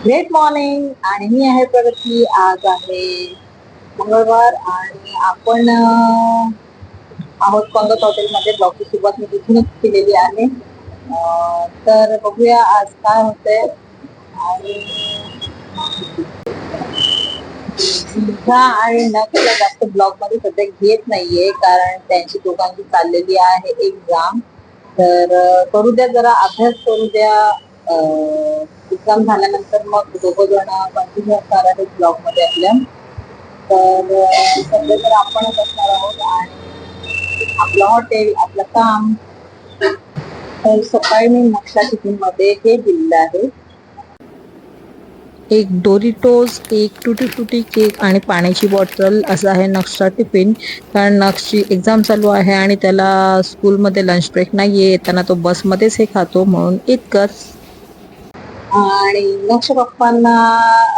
Great morning आणि मी आहे प्रगती. आज आहे मंगळवार आणि आपण आहोत पंगत हॉटेलमध्ये. ब्लॉगची सुरुवात मी तिथूनच केलेली आहे. तर बघूया आज काय होतंय. आणि आणि जास्त ब्लॉगमध्ये सध्या घेत नाहीये कारण त्यांची दोघांची चाललेली आहे एक्झाम तर करू द्या जरा अभ्यास करू द्या. एक्झाम झाल्यानंतर मग दोघं जण कंटिन्यू असणार आहेत ब्लॉगमध्ये आपल्या. तर सध्या तर आपणच असणार आहोत आणि आपलं हॉटेल आपलं काम. तर सकाळी मी नक्षा टिफिनमध्ये हे दिलेलं आहे. एक डोरिटोज एक टुटी टुटी केक आणि पाण्याची बॉटल असं आहे नक्सचा टिफिन. कारण नक्सची एक्झाम चालू आहे आणि त्याला स्कूलमध्ये लंच ब्रेक नाही आहे येताना तो बसमध्येच हे खातो म्हणून इतकंच. आणि नक्ष पप्पांना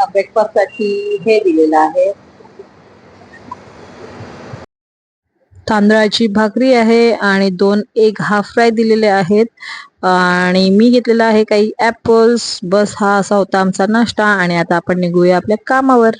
ब्रेकफास्टसाठी हे दिलेलं आहे. तांदळाची भाकरी आहे आणि दोन एग हाफ फ्राय दिलेले आहेत. आणि मी घेतलेला आहे काही ऍपल्स बस हा असा होता आमचा नाश्ता आणि आता आपण निघूया आपल्या कामावर.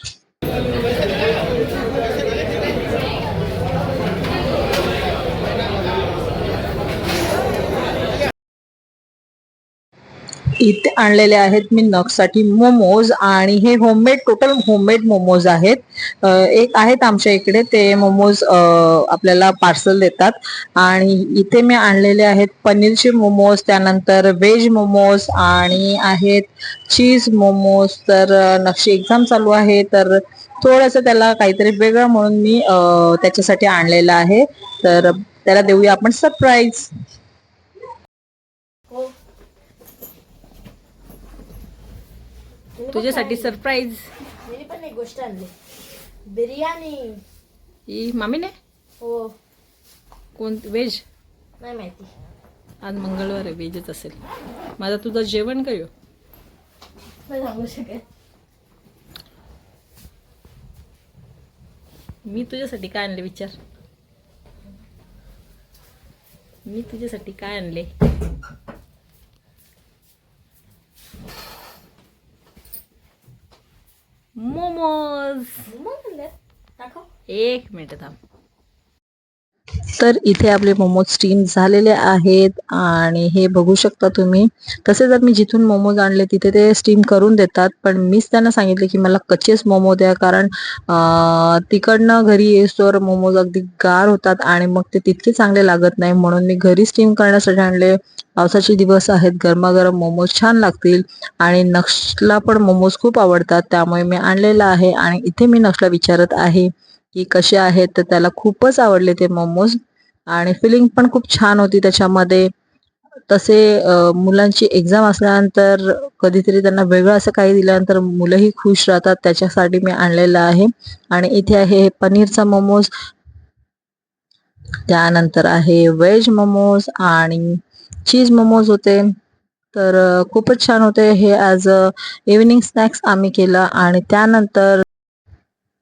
इथे आणलेले आहेत मी नखसाठी मोमोज आणि हे होममेड टोटल होममेड मोमोज आहेत. एक आहेत आमच्या इकडे ते मोमोज आपल्याला पार्सल देतात. आणि इथे मी आणलेले आहेत पनीरचे मोमोज त्यानंतर व्हेज मोमोज आणि आहेत चीज मोमोज. तर नक्षी एक्झाम चालू आहे तर थोडस त्याला काहीतरी वेगळं म्हणून मी त्याच्यासाठी आणलेलं आहे. तर त्याला देऊया आपण सरप्राईज तुझ्यासाठी सरप्राईज मी पण एक गोष्ट आणली. बिर्याणी. ही मामीने? हो. कोण व्हेज? नाही माहिती. आज मंगळवार आहे व्हेजच असेल. माझा तुझं जेवण काय हो? सांगू शकेल मी तुझ्यासाठी काय आणले विचार? मी तुझ्यासाठी काय आणले? मोमोज. एक मिनिट थांब. तर इथे आपले मोमोज स्टीम झालेले आहेत आणि हे बघू शकता तुम्ही. तसे जर मी जिथून मोमोज आणले तिथे ते स्टीम करून देतात. पण मीच त्यांना सांगितले की मला कच्चेच मोमो द्या कारण तिकडनं घरी येसोर मोमोज अगदी गार होतात आणि मग ते तितके चांगले लागत नाही. म्हणून मी घरी स्टीम करण्यासाठी आणले. पावसाचे दिवस आहेत गरमागरम मोमोज छान लागतील आणि नक्षला पण मोमोज खूप आवडतात. त्यामुळे मी आणलेला आहे आणि इथे मी नक्षला विचारत आहे. की कसे आहेत तर त्याला खूपच आवडले ते मोमोज. आणि फिलिंग पण खूप छान होती त्याच्यामध्ये. तसे मुलांची एक्झाम असल्यानंतर कधीतरी त्यांना वेगळं असं काही दिल्यानंतर मुलंही खुश राहतात. त्याच्यासाठी मी आणलेलं आहे. आणि इथे आहे पनीरचा मोमोज. त्यानंतर आहे व्हेज मोमोज आणि चीज मोमोज होते. तर खूपच छान होते. हे ॲज अ इव्हिनिंग स्नॅक्स आम्ही केलं. आणि त्यानंतर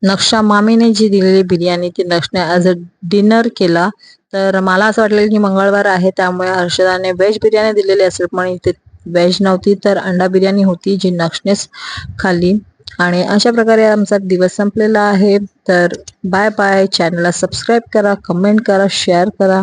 नक्षा मामीने जी दिलेली बिर्याणी ती नक्षने ॲज अ डिनर केला. तर मला असं वाटलं की मंगळवार आहे त्यामुळे हर्षदाने व्हेज बिर्याणी दिलेली असेल पण इथे व्हेज नव्हती तर अंडा बिर्याणी होती जी नक्षनेच खाल्ली. आणि अशा प्रकारे आमचा दिवस संपलेला आहे. तर बाय बाय चॅनलला सबस्क्राईब करा कमेंट करा शेअर करा.